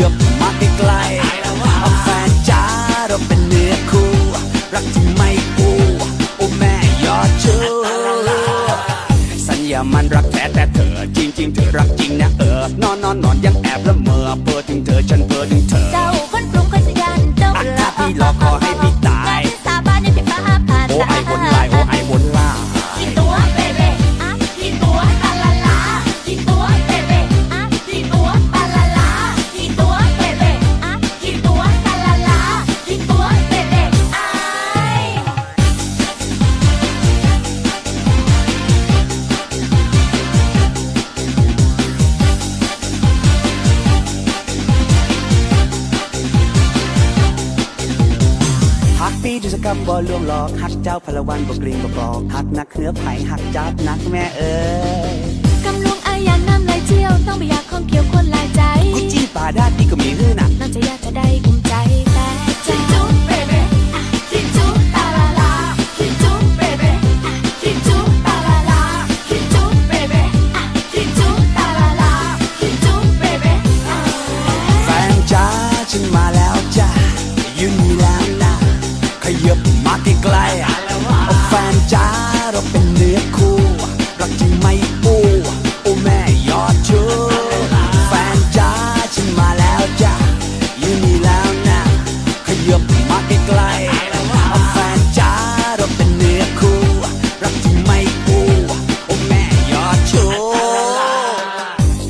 ยับมาใกล้ๆเอาแฟนจ้าเราเป็นเนื้อคู่ รักที่ไม่กูโอ้แม่ยอดชูสัญญามันรักแท้แต่เธอ จริง ๆ เธอรักจริงนะเออนอนนอนนอนยังแอบละเมอเพ้อถึงเธอฉันเพ้อถึงเธอ เจ้าคนปรุงคนสยันเจ้าอะหลอกอ กรรมบ่ลวงหลอกหักเจ้าพลวันบ่กริงบ่บอกหักนักเนื้อไผ่หักจับนักแม่เอ้ยกำลวงอายางน้ำไหลเชี่ยวต้องไปอยากของเกี่ยวคนหลายใจกุจีป่าด้านที่ก็มีฮื้อน่ะน้องจะอยากจะได้กุม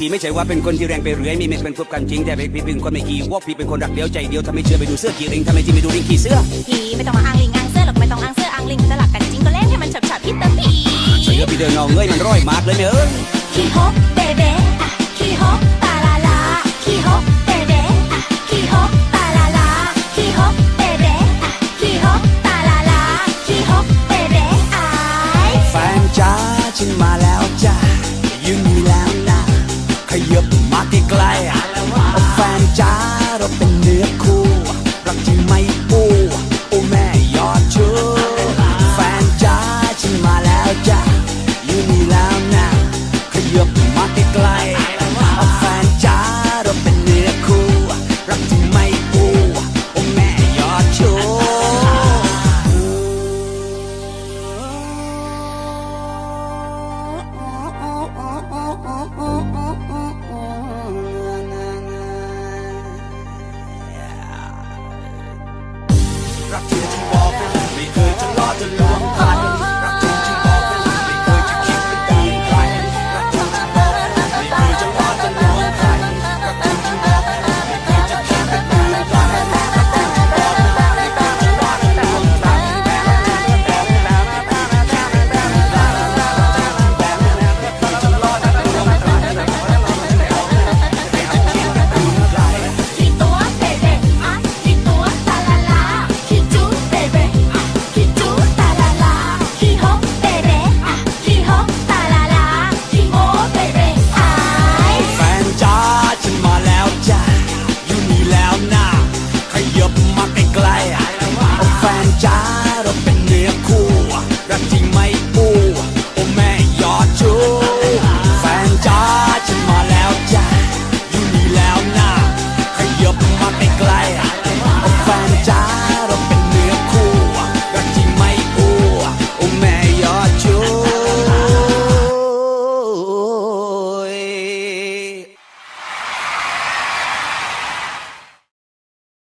พี่ไม่ใช่ว่าเป็นคนที่แรงไปเรื่อยมีไม่เป็นพบกันจริงแต่พี่เป็นคนไม่ขี้วอกพี่เป็นคนรักเดียวใจเดียวถ้าไม่เชื่อไปดูเสื้อกี่ริงถ้าไม่จริงไปดูริงกี่เสื้อพี่ไม่ต้องมาอ้างลิงอ้างเสื้อหรอกไม่ต้องอ้างเสื้ออ้างลิงสลับกันจริงก็เล่นให้มันฉับฉับๆพี่เตอร์พี่เสือพี่เดินเงาเงยมันร้อยมากเลยเนี่ยเอ้ยขี้ฮกเบ